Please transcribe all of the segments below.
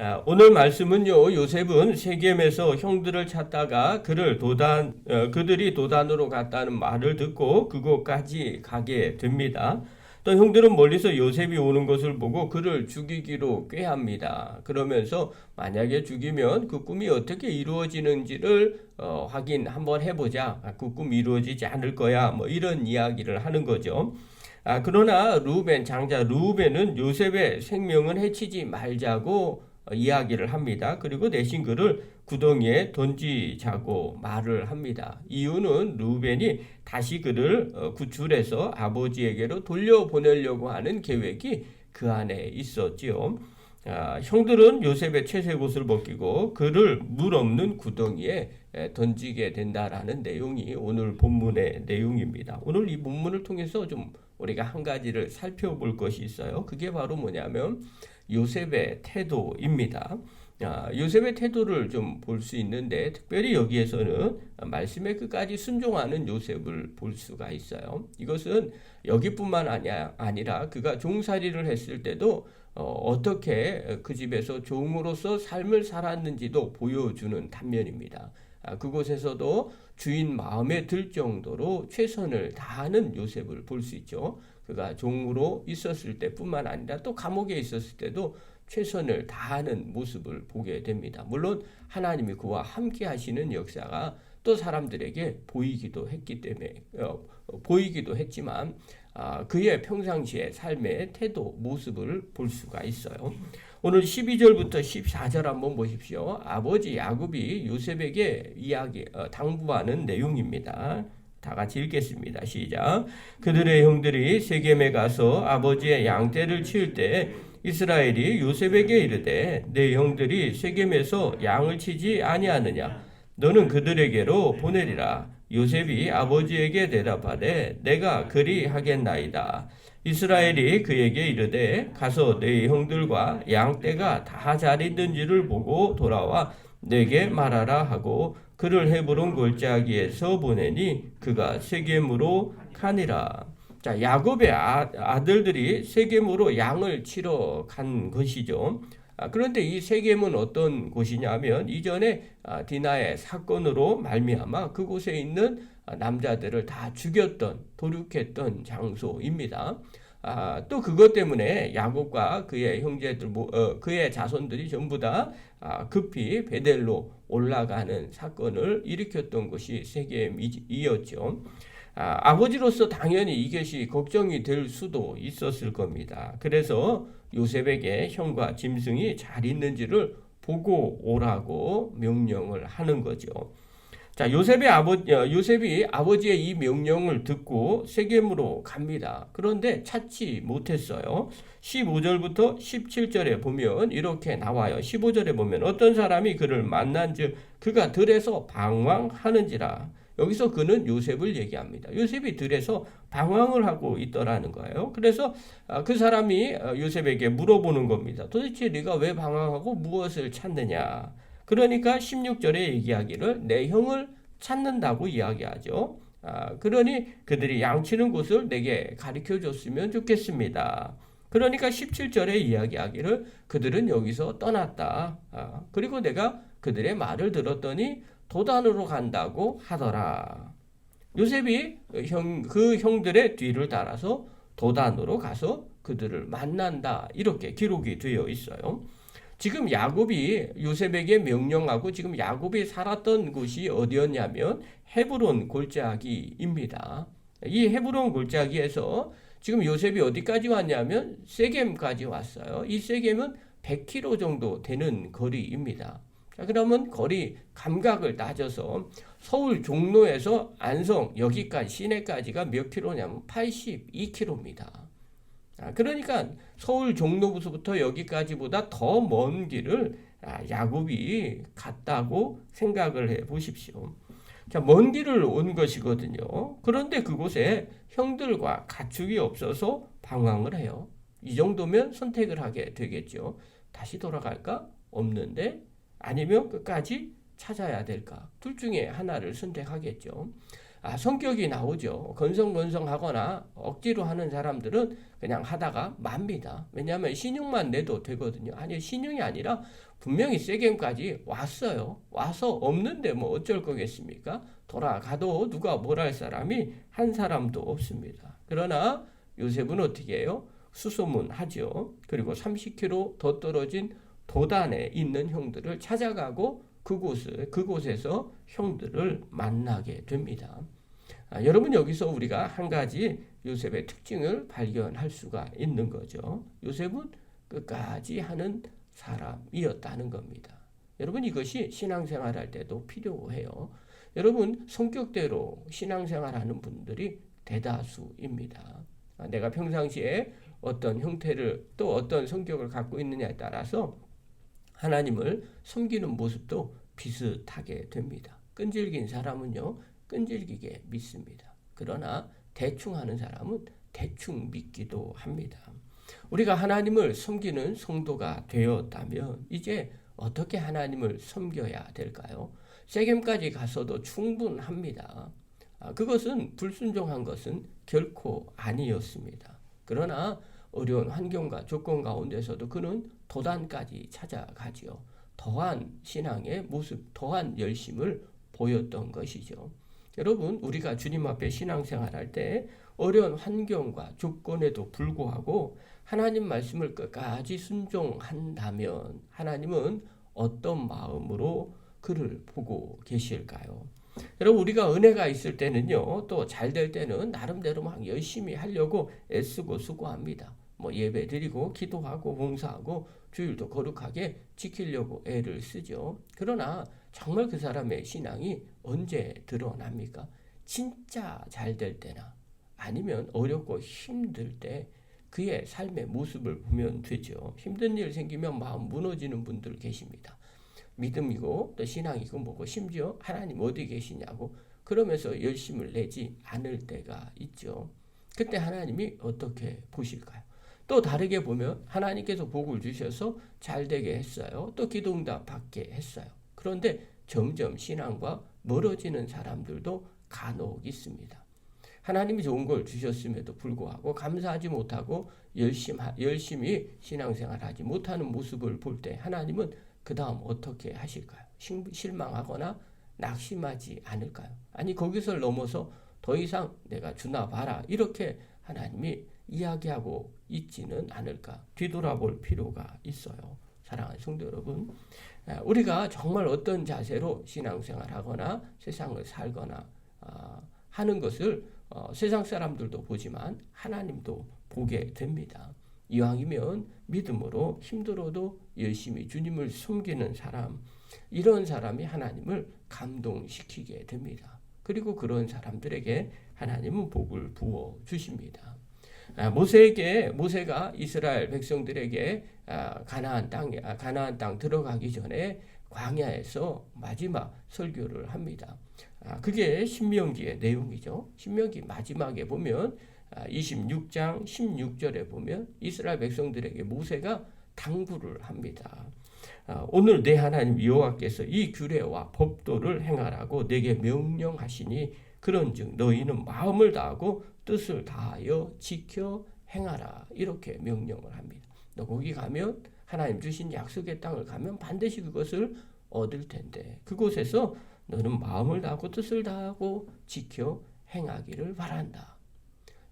아, 오늘 말씀은요 요셉은 세겜에서 형들을 찾다가 그를 도단 어, 그들이 도단으로 갔다는 말을 듣고 그곳까지 가게 됩니다. 또 형들은 멀리서 요셉이 오는 것을 보고 그를 죽이기로 꾀합니다. 그러면서 만약에 죽이면 그 꿈이 어떻게 이루어지는지를 어, 확인 한번 해보자. 아, 그꿈 이루어지지 않을 거야. 뭐 이런 이야기를 하는 거죠. 아, 그러나 루벤 장자 루벤은 요셉의 생명은 해치지 말자고 어, 이야기를 합니다. 그리고 대신 그를 구덩이에 던지자고 말을 합니다. 이유는 루벤이 다시 그를 어, 구출해서 아버지에게로 돌려보내려고 하는 계획이 그 안에 있었지요. 아, 형들은 요셉의 옷을 벗기고 그를 물 없는 구덩이에 에, 던지게 된다라는 내용이 오늘 본문의 내용입니다. 오늘 이 본문을 통해서 좀 우리가 한 가지를 살펴볼 것이 있어요. 그게 바로 뭐냐면 요셉의 태도입니다. 아, 요셉의 태도를 좀 볼 수 있는데 특별히 여기에서는 말씀의 끝까지 순종하는 요셉을 볼 수가 있어요. 이것은 여기뿐만 아니야, 아니라 그가 종살이를 했을 때도 어, 떻게그 집에서 종으로서 삶을 살았는지도 보여주는 단면입니다. 아, 그곳에서도 주인 마음에 들 정도로 최선을 다하는 요셉을 볼 수 있죠. 그가 종으로 있었을 때뿐만 아니라 또 감옥에 있었을 때도 최선을 다하는 모습을 보게 됩니다. 물론 하나님이 그와 함께 하시는 역사가 또 사람들에게 보이기도 했기 때문에 어, 어, 보이기도 했지만 아, 그의 평상시의 삶의 태도 모습을 볼 수가 있어요. 오늘 12절부터 14절 한번 보십시오. 아버지 야곱이 요셉에게 이야기 어, 당부하는 내용입니다. 다 같이 읽겠습니다. 시작. 그들의 형들이 세겜에 가서 아버지의 양떼를 치울 때 이스라엘이 요셉에게 이르되 내 형들이 세겜에서 양을 치지 아니하느냐 너는 그들에게로 보내리라 요셉이 아버지에게 대답하되 내가 그리 하겠나이다 이스라엘이 그에게 이르되 가서 내 형들과 양떼가 다 잘 있는지를 보고 돌아와 내게 말하라 하고 그를 헤브론 골짜기에서 보내니 그가 세겜으로 가니라 자, 야곱의 아, 아들들이 세겜으로 양을 치러 간 것이죠. 아, 그런데 이 세겜은 어떤 곳이냐면 이전에 아, 디나의 사건으로 말미암아 그곳에 있는 아, 남자들을 다 죽였던 도륙했던 장소입니다. 아, 또 그것 때문에 야곱과 그의 형제들, 모- 어, 그의 자손들이 전부 다 아, 급히 베델로 올라가는 사건을 일으켰던 것이 세겜이었죠. 아, 아버지로서 당연히 이것이 걱정이 될 수도 있었을 겁니다. 그래서 요셉에게 형과 짐승이 잘 있는지를 보고 오라고 명령을 하는 거죠. 자, 요셉의 아버 어, 요셉이 아버지의 이 명령을 듣고 세겜으로 갑니다. 그런데 찾지 못했어요. 15절부터 17절에 보면 이렇게 나와요. 15절에 보면 어떤 사람이 그를 만난즉 그가 들에서 방황하는지라. 여기서 그는 요셉을 얘기합니다. 요셉이 들에서 방황을 하고 있더라는 거예요. 그래서 아, 그 사람이 어, 요셉에게 물어보는 겁니다. 도대체 네가 왜 방황하고 무엇을 찾느냐? 그러니까 16절에 얘기하기를 내 형을 찾는다고 이야기하죠. 아, 그러니 그들이 양치는 곳을 내게 가르쳐 줬으면 좋겠습니다. 그러니까 17절에 이야기하기를 그들은 여기서 떠났다. 아, 그리고 내가 그들의 말을 들었더니 도단으로 간다고 하더라. 요셉이 형, 그 형들의 뒤를 따라서 도단으로 가서 그들을 만난다. 이렇게 기록이 되어 있어요. 지금 야곱이 요셉에게 명령하고 지금 야곱이 살았던 곳이 어디였냐면 헤브론 골짜기입니다. 이 헤브론 골짜기에서 지금 요셉이 어디까지 왔냐면 세겜까지 왔어요. 이 세겜은 100km 정도 되는 거리입니다. 자, 그러면 거리 감각을 따져서 서울 종로에서 안성 여기까지 시내까지가 몇 킬로냐면 82km입니다. 아, 그러니까 서울 종로부터 여기까지보다 더 먼 길을 아, 야곱이 갔다고 생각을 해 보십시오. 자, 먼 길을 온 것이거든요. 그런데 그곳에 형들과 가축이 없어서 방황을 해요. 이 정도면 선택을 하게 되겠죠. 다시 돌아갈까? 없는데 아니면 끝까지 찾아야 될까? 둘 중에 하나를 선택하겠죠. 아, 성격이 나오죠. 건성건성하거나 억지로 하는 사람들은 그냥 하다가 맙니다. 왜냐하면 신용만 내도 되거든요. 아니 신용이 아니라 분명히 세겜까지 왔어요. 와서 없는데 뭐 어쩔 거겠습니까? 돌아가도 누가 뭘 할 사람이 한 사람도 없습니다. 그러나 요셉은 어떻게 해요? 수소문하죠. 그리고 30km 더 떨어진 도단에 있는 형들을 찾아가고 그곳에, 그곳에서 형들을 만나게 됩니다. 아, 여러분 여기서 우리가 한 가지 요셉의 특징을 발견할 수가 있는 거죠. 요셉은 끝까지 하는 사람이었다는 겁니다. 여러분 이것이 신앙생활 할 때도 필요해요. 여러분 성격대로 신앙생활 하는 분들이 대다수입니다. 아, 내가 평상시에 어떤 형태를 또 어떤 성격을 갖고 있느냐에 따라서 하나님을 섬기는 모습도 비슷하게 됩니다. 끈질긴 사람은요, 끈질기게 믿습니다. 그러나 대충 하는 사람은 대충 믿기도 합니다. 우리가 하나님을 섬기는 성도가 되었다면 이제 어떻게 하나님을 섬겨야 될까요? 세겜까지 가서도 충분합니다. 아, 그것은 불순종한 것은 결코 아니었습니다. 그러나 어려운 환경과 조건 가운데서도 그는 도단까지 찾아가지요. 더한 신앙의 모습, 더한 열심을 보였던 것이죠. 여러분, 우리가 주님 앞에 신앙생활 할때 어려운 환경과 조건에도 불구하고 하나님 말씀을 끝까지 순종한다면 하나님은 어떤 마음으로 그를 보고 계실까요? 여러분 우리가 은혜가 있을 때는요 또 잘 될 때는 나름대로 막 열심히 하려고 애쓰고 수고합니다. 뭐 예배 드리고 기도하고 봉사하고 주일도 거룩하게 지키려고 애를 쓰죠. 그러나 정말 그 사람의 신앙이 언제 드러납니까? 진짜 잘 될 때나 아니면 어렵고 힘들 때 그의 삶의 모습을 보면 되죠. 힘든 일 생기면 마음 무너지는 분들 계십니다. 믿음이고 또 신앙이고 뭐고 심지어 하나님 어디 계시냐고 그러면서 열심을 내지 않을 때가 있죠. 그때 하나님이 어떻게 보실까요? 또 다르게 보면 하나님께서 복을 주셔서 잘 되게 했어요. 또 기도응답 받게 했어요. 그런데 점점 신앙과 멀어지는 사람들도 간혹 있습니다. 하나님이 좋은 걸 주셨음에도 불구하고 감사하지 못하고 열심, 열심히 신앙생활하지 못하는 모습을 볼 때 하나님은 그 다음 어떻게 하실까요? 실망하거나 낙심하지 않을까요? 아니 거기서 넘어서 더 이상 내가 주나 봐라 이렇게 하나님이 이야기하고 있지는 않을까 뒤돌아볼 필요가 있어요. 사랑하는 성도 여러분, 우리가 정말 어떤 자세로 신앙생활하거나 세상을 살거나 아, 하는 것을 어, 세상 사람들도 보지만 하나님도 보게 됩니다. 이왕이면 믿음으로 힘들어도 열심히 주님을 섬기는 사람, 이런 사람이 하나님을 감동시키게 됩니다. 그리고 그런 사람들에게 하나님은 복을 부어 주십니다. 아, 모세에게 모세가 이스라엘 백성들에게 아, 가나안 땅 아, 가나안 땅 들어가기 전에 광야에서 마지막 설교를 합니다. 그게 신명기의 내용이죠. 신명기 마지막에 보면 26장 16절에 보면 이스라엘 백성들에게 모세가 당부를 합니다. 오늘 내 하나님 여호와께서 이 규례와 법도를 행하라고 내게 명령하시니 그런즉 너희는 마음을 다하고 뜻을 다하여 지켜 행하라 이렇게 명령을 합니다. 너 거기 가면 하나님 주신 약속의 땅을 가면 반드시 그것을 얻을 텐데 그곳에서 너는 마음을 다하고 뜻을 다하고 지켜 행하기를 바란다.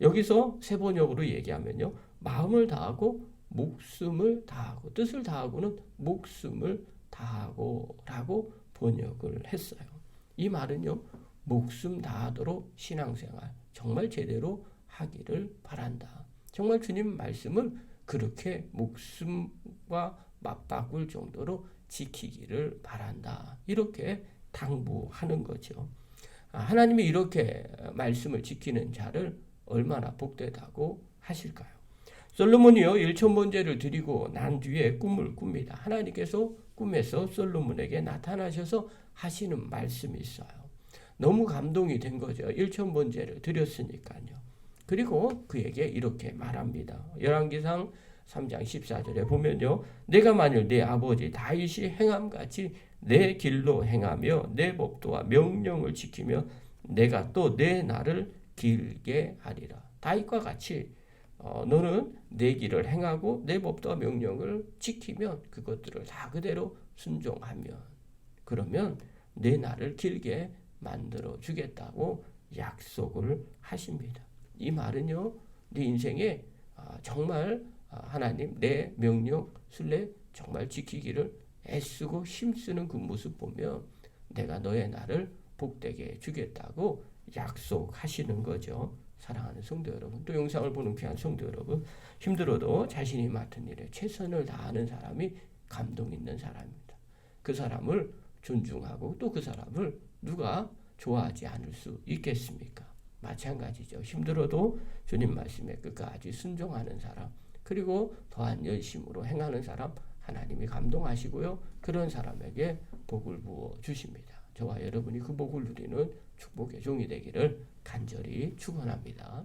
여기서 세 번역으로 얘기하면요. 마음을 다하고 목숨을 다하고 뜻을 다하고는 목숨을 다하고라고 번역을 했어요. 이 말은요. 목숨 다하도록 신앙생활 정말 제대로 하기를 바란다. 정말 주님 말씀을 그렇게 목숨과 맞바꿀 정도로 지키기를 바란다. 이렇게 당부하는 거죠. 아, 하나님이 이렇게 말씀을 지키는 자를 얼마나 복되다고 하실까요? 솔로몬이요 일천 번제를 드리고 난 뒤에 꿈을 꿉니다. 하나님께서 꿈에서 솔로몬에게 나타나셔서 하시는 말씀이 있어요. 너무 감동이 된 거죠. 일천 번제를 드렸으니까요. 그리고 그에게 이렇게 말합니다. 열왕기상 3장 14절에 보면요. 내가 만일 내 아버지 다윗이 행함같이 내 길로 행하며 내 법도와 명령을 지키며 내가 또 내 날을 길게 하리라. 다윗과 같이 어, 너는 내 길을 행하고 내 법도와 명령을 지키면 그것들을 다 그대로 순종하면 그러면 내 날을 길게 만들어 주겠다고 약속을 하십니다. 이 말은요, 네 인생에 아, 정말 아, 하나님 내 명령 순례 정말 지키기를 애쓰고 힘쓰는 그 모습 보면 내가 너의 날을 복되게 주겠다고 약속하시는 거죠. 사랑하는 성도 여러분, 또 영상을 보는 귀한 성도 여러분, 힘들어도 자신이 맡은 일에 최선을 다하는 사람이 감동 있는 사람입니다. 그 사람을 존중하고 또 그 사람을 누가 좋아하지 않을 수 있겠습니까? 마찬가지죠. 힘들어도 주님 말씀에 끝까지 순종하는 사람, 그리고 더한 열심으로 행하는 사람, 하나님이 감동하시고요. 그런 사람에게 복을 부어 주십니다. 저와 여러분이 그 복을 누리는 축복의 종이 되기를 간절히 축원합니다.